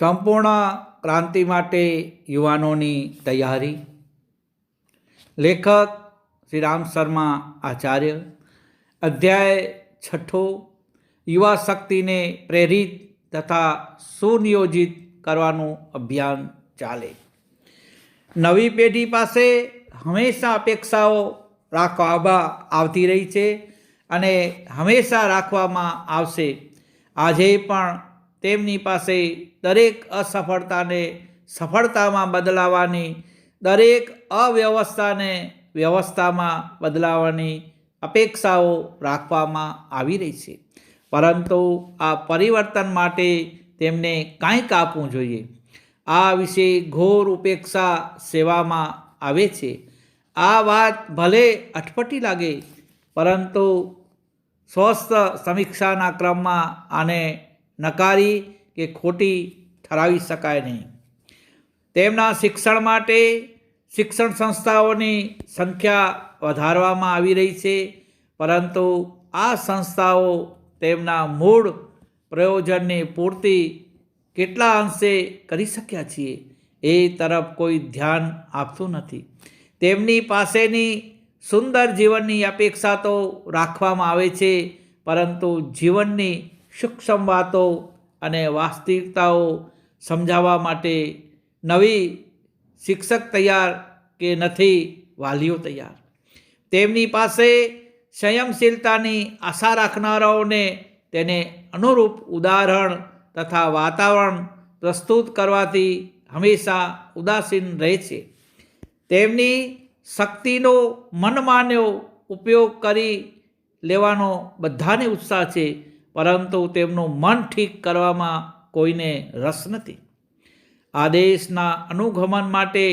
સંપૂર્ણ ક્રાંતિ માટે યુવાનોની તૈયારી. લેખક શ્રી રામ શર્મા આચાર્ય. અધ્યાય છઠ્ઠો. યુવા શક્તિને પ્રેરિત તથા સુનિયોજિત કરવાનું અભિયાન ચાલે. નવી પેઢી પાસે હંમેશા અપેક્ષાઓ રાખવામાં આવતી રહી છે અને હંમેશા રાખવામાં આવશે. આજે પણ તેમની પાસે દરેક અસફળતાને સફળતામાં બદલાવાની, દરેક અવ્યવસ્થાને વ્યવસ્થામાં બદલાવાની અપેક્ષાઓ રાખવામાં આવી રહી છે. પરંતુ આ પરિવર્તન માટે તેમને કાંઈક આપવું જોઈએ. આ વિશે ઘોર ઉપેક્ષા સેવામાં આવે છે. આ વાત ભલે અટપટી લાગે, પરંતુ સ્વસ્થ સમીક્ષાના ક્રમમાં આને નકારી કે ખોટી ઠરાવી શકાય નહીં. તેમના શિક્ષણ માટે શિક્ષણ સંસ્થાઓની સંખ્યા વધારવામાં આવી રહી છે, પરંતુ આ સંસ્થાઓ તેમના મૂળ પ્રયોજનની પૂર્તિ કેટલા અંશે કરી શક્યા છીએ એ તરફ કોઈ ધ્યાન આપતું નથી. તેમની પાસેની સુંદર જીવનની અપેક્ષા તો રાખવામાં આવે છે, પરંતુ જીવનની સૂક્ષ્મ વાતો અને વાસ્તવિકતાઓ સમજાવવા માટે નવી શિક્ષક તૈયાર કે નથી વાલીઓ તૈયાર. તેમની પાસે સંયમશીલતાની આશા રાખનારાઓને તેને અનુરૂપ ઉદાહરણ તથા વાતાવરણ પ્રસ્તુત કરવાથી હંમેશા ઉદાસીન રહે છે. તેમની શક્તિનો મનમાન્યો ઉપયોગ કરી લેવાનો બધાને ઉત્સાહ છે. પરંતુ તેમનું મન ઠીક કરવામાં કોઈને રસ નથી. આદેશના અનુગમન માટે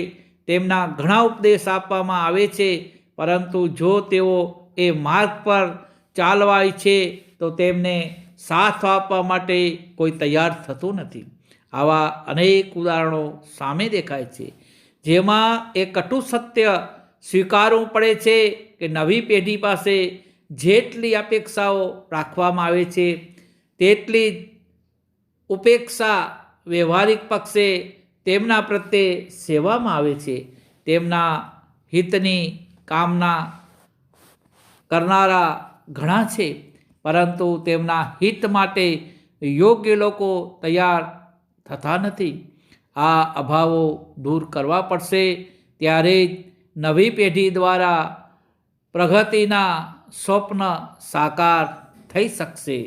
તેમના ઘણા ઉપદેશ આપવામાં આવે છે, પરંતુ જો તેઓ એ માર્ગ પર ચાલવા ઈચ્છે તો તેમને સાથ આપવા માટે કોઈ તૈયાર થતું નથી. આવા અનેક ઉદાહરણો સામે દેખાય છે, જેમાં એ કટુ સત્ય સ્વીકારવું પડે છે કે નવી પેઢી પાસે જેટલી અપેક્ષાઓ રાખવામાં આવે છે, તેટલી જ ઉપેક્ષા વ્યવહારિક પક્ષે તેમના પ્રત્યે સેવામાં આવે છે. તેમના હિતની કામના કરનારા ઘણા છે, પરંતુ તેમના હિત માટે યોગ્ય લોકો તૈયાર થતા નથી. આ અભાવો દૂર કરવા પડશે, ત્યારે જ નવી પેઢી દ્વારા પ્રગતિના સ્વપ્ન સાકાર થઈ શકશે.